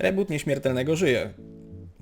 Reboot Nieśmiertelnego żyje.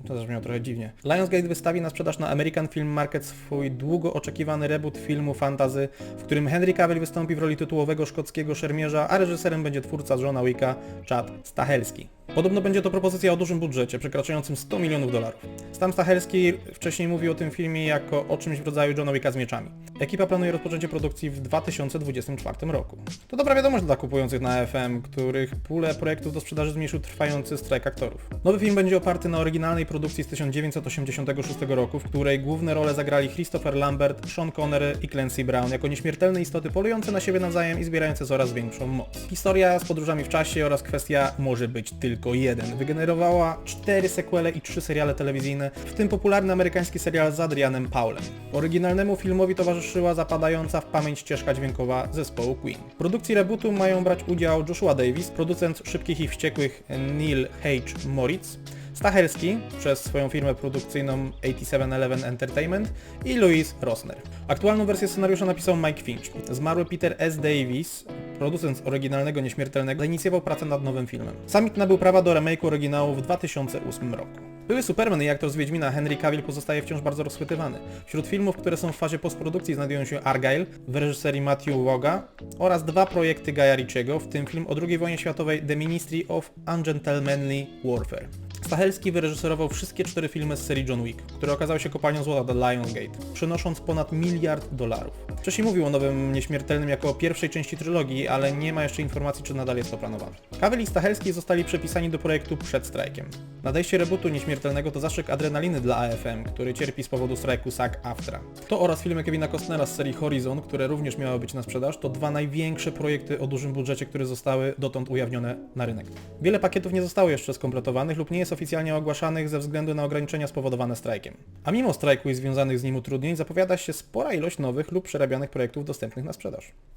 To zabrzmiało trochę dziwnie. Lionsgate wystawi na sprzedaż na American Film Market swój długo oczekiwany reboot filmu fantazy, w którym Henry Cavill wystąpi w roli tytułowego szkockiego szermierza, a reżyserem będzie twórca Johna Wicka, Chad Stahelski. Podobno będzie to propozycja o dużym budżecie, przekraczającym 100 milionów dolarów. Sam Stahelski wcześniej mówił o tym filmie jako o czymś w rodzaju Johna Wicka z mieczami. Ekipa planuje rozpoczęcie produkcji w 2024 roku. To dobra wiadomość dla kupujących na FM, których pulę projektów do sprzedaży zmniejszył trwający strajk aktorów. Nowy film będzie oparty na oryginalnej produkcji z 1986 roku, w której główne role zagrali Christopher Lambert, Sean Connery i Clancy Brown jako nieśmiertelne istoty polujące na siebie nawzajem i zbierające coraz większą moc. Historia z podróżami w czasie oraz kwestia może być tylko jeden wygenerowała cztery sequele i trzy seriale telewizyjne, w tym popularny amerykański serial z Adrianem Paulem. Oryginalnemu filmowi towarzyszyła zapadająca w pamięć ścieżka dźwiękowa zespołu Queen. W produkcji rebootu mają brać udział Joshua Davis, producent Szybkich i Wściekłych Neil H. Moritz, Stachelski przez swoją firmę produkcyjną 8711 Entertainment i Louis Rosner. Aktualną wersję scenariusza napisał Mike Finch. Zmarły Peter S. Davis, producent oryginalnego Nieśmiertelnego, zainicjował pracę nad nowym filmem. Summit nabył prawa do remake'u oryginału w 2008 roku. Były Superman i aktor z Wiedźmina Henry Cavill pozostaje wciąż bardzo rozchwytywany. Wśród filmów, które są w fazie postprodukcji znajdują się Argyle w reżyserii Matthew Woga oraz dwa projekty Guya Ritchiego, w tym film o II wojnie światowej The Ministry of Ungentlemanly Warfare. Stahelski wyreżyserował wszystkie cztery filmy z serii John Wick, które okazały się kopalnią złota dla Lionsgate, przynosząc ponad miliard dolarów. Wcześniej mówił o nowym Nieśmiertelnym jako o pierwszej części trylogii, ale nie ma jeszcze informacji, czy nadal jest to planowane. Cavill i Stahelski zostali przepisani do projektu przed strajkiem. Nadejście rebootu Nieśmiertelnego to zastrzyk adrenaliny dla AFM, który cierpi z powodu strajku SAG-AFTRA. To oraz filmy Kevina Costnera z serii Horizon, które również miały być na sprzedaż, to dwa największe projekty o dużym budżecie, które zostały dotąd ujawnione na rynek. Wiele pakietów nie zostało jeszcze skompletowanych lub nie jest oficjalnie ogłaszanych ze względu na ograniczenia spowodowane strajkiem. A mimo strajku i związanych z nim utrudnień zapowiada się spora ilość nowych lub przerabianych projektów dostępnych na sprzedaż.